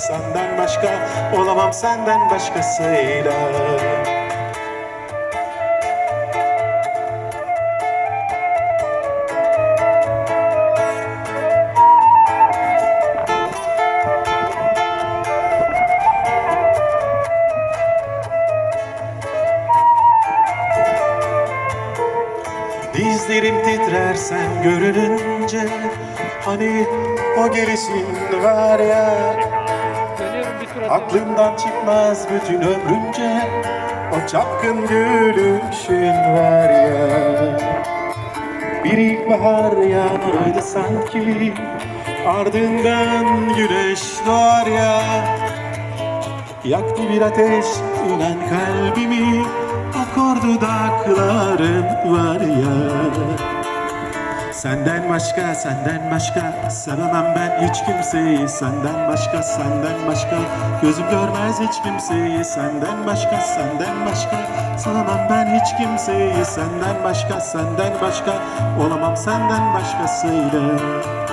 senden başka Olamam senden başkasıyla. Dizlerim titrer sen görününce Hani o gelişin var ya Aklımdan çıkmaz bütün ömrümce O çapkın gülüşün var ya. Bir ilkbahar yağmuruydu sanki Ardından güneş doğar ya. Yaktı bir ateş ünen kalbimi Akor dudakların var ya Senden başka, senden başka. Sevemem ben hiç kimseyi. Senden başka, senden başka. Gözüm görmez hiç kimseyi. Senden başka, senden başka. Sevemem ben hiç kimseyi. Senden başka, senden başka. Olamam senden başkasıyla